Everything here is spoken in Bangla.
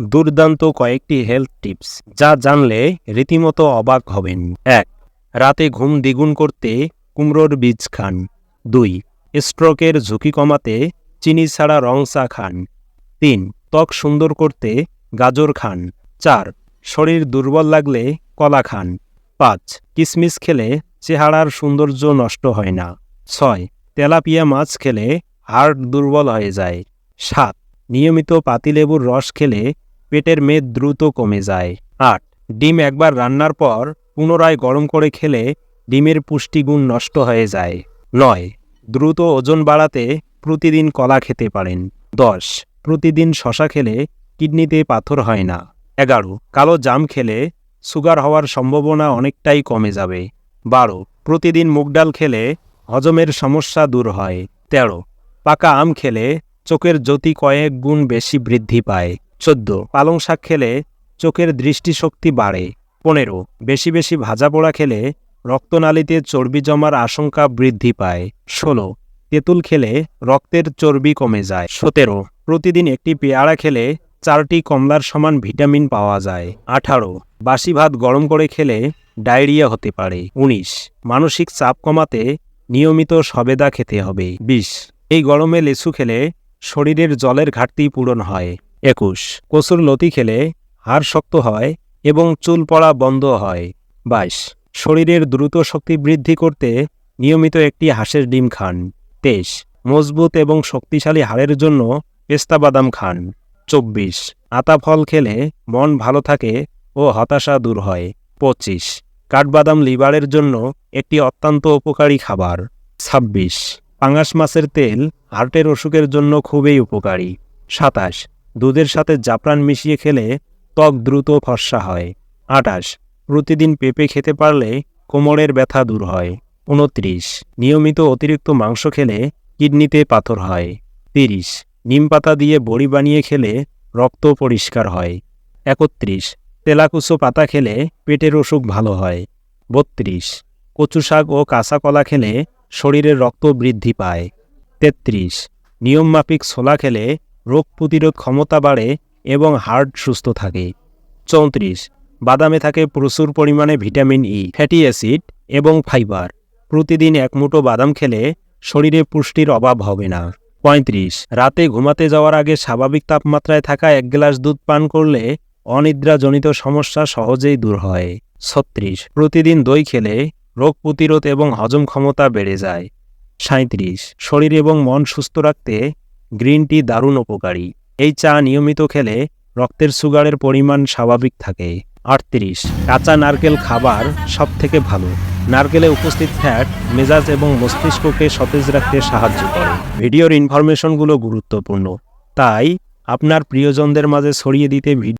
দুর্দান্ত কয়েকটি হেলথ টিপস যা জানলে রীতিমতো অবাক হবেন। এক, রাতে ঘুম দ্বিগুণ করতে কুমড়োর বীজ খান। দুই স্ট্রোকের ঝুঁকি কমাতে চিনি ছাড়া রং চা খান। তিন, ত্বক সুন্দর করতে গাজর খান। চার, শরীর দুর্বল লাগলে কলা খান। পাঁচ, কিসমিস খেলে চেহারার সৌন্দর্য নষ্ট হয় না। ছয়, তেলাপিয়া মাছ খেলে হার্ট দুর্বল হয়ে যায়। সাত, নিয়মিত পাতিলেবুর রস খেলে পেটের মেদ দ্রুত কমে যায়। আট, ডিম একবার রান্নার পর পুনরায় গরম করে খেলে ডিমের পুষ্টিগুণ নষ্ট হয়ে যায়। নয়, দ্রুত ওজন বাড়াতে প্রতিদিন কলা খেতে পারেন। দশ, প্রতিদিন শশা খেলে কিডনিতে পাথর হয় না। এগারো, কালো জাম খেলে সুগার হওয়ার সম্ভাবনা অনেকটাই কমে যাবে। বারো, প্রতিদিন মুগ ডাল খেলে হজমের সমস্যা দূর হয়। তেরো, পাকা আম খেলে চোখের জ্যোতি কয়েক গুণ বেশি বৃদ্ধি পায়। চোদ্দ। পালং শাক খেলে চোখের দৃষ্টিশক্তি বাড়ে। পনেরো। বেশি বেশি ভাজা পোড়া খেলে রক্তনালীতে চর্বি জমার আশঙ্কা বৃদ্ধি পায়। ষোলো। তেঁতুল খেলে রক্তের চর্বি কমে যায়। সতেরো। প্রতিদিন একটি পেয়ারা খেলে চারটি কমলার সমান ভিটামিন পাওয়া যায়। আঠারো। বাসি ভাত গরম করে খেলে ডায়রিয়া হতে পারে। উনিশ। মানসিক চাপ কমাতে নিয়মিত সবেদা খেতে হবে। বিশ। এই গরমে লেচু খেলে শরীরের জলের ঘাটতি পূরণ হয়। একুশ। কচুর লতি খেলে হাড় শক্ত হয় এবং চুল পড়া বন্ধ হয়। বাইশ। শরীরের দ্রুত শক্তি বৃদ্ধি করতে নিয়মিত একটি হাঁসের ডিম খান। তেইশ। মজবুত এবং শক্তিশালী হাড়ের জন্য পেস্তা বাদাম খান। চব্বিশ। আতা ফল খেলে মন ভালো থাকে ও হতাশা দূর হয়। পঁচিশ। কাঠবাদাম লিভারের জন্য একটি অত্যন্ত উপকারী খাবার। ছাব্বিশ। পাঙাশ মাছের তেল হার্টের অসুখের জন্য খুবই উপকারী। সাতাশ। দুধের সাথে জাফরান মিশিয়ে খেলে ত্বক দ্রুত ফর্সা হয়। আটাশ, প্রতিদিন পেঁপে খেতে পারলে কোমরের ব্যথা দূর হয়। উনত্রিশ নিয়মিত অতিরিক্ত মাংস খেলে কিডনিতে পাথর হয়। তিরিশ, নিম পাতা দিয়ে বড়ি বানিয়ে খেলে রক্ত পরিষ্কার হয়। একত্রিশ তেলাকুচো পাতা খেলে পেটের অসুখ ভালো হয়। বত্রিশ, কচু শাক ও কাঁচা কলা খেলে শরীরের রক্ত বৃদ্ধি পায়। তেত্রিশ, নিয়মমাফিক ছোলা খেলে রোগ প্রতিরোধ ক্ষমতা বাড়ে এবং হার্ট সুস্থ থাকে। চৌত্রিশ, বাদামে থাকে প্রচুর পরিমাণে ভিটামিন ই ফ্যাটি অ্যাসিড এবং ফাইবার প্রতিদিন এক মুঠো বাদাম খেলে শরীরে পুষ্টির অভাব হবে না। পঁয়ত্রিশ, রাতে ঘুমাতে যাওয়ার আগে স্বাভাবিক তাপমাত্রায় থাকা এক গ্লাস দুধ পান করলে অনিদ্রাজনিত সমস্যা সহজেই দূর হয়। ছত্রিশ, প্রতিদিন দই খেলে রোগ প্রতিরোধ এবং হজম ক্ষমতা বেড়ে যায়। সাঁত্রিশ শরীর এবং মন সুস্থ রাখতে গ্রিন টি দারুণ উপকারী। এই চা নিয়মিত খেলে রক্তের সুগারের পরিমাণ স্বাভাবিক থাকে। আটত্রিশ, কাঁচা নারকেল খাবার সব থেকে ভালো। নারকেলে উপস্থিত ফ্যাট, মেজাজ এবং মস্তিষ্ককে সতেজ রাখতে সাহায্য করে। ভিডিওর ইনফরমেশনগুলো গুরুত্বপূর্ণ। তাই, আপনার প্রিয়জনদের মাঝে ছড়িয়ে দিতে ভিডিও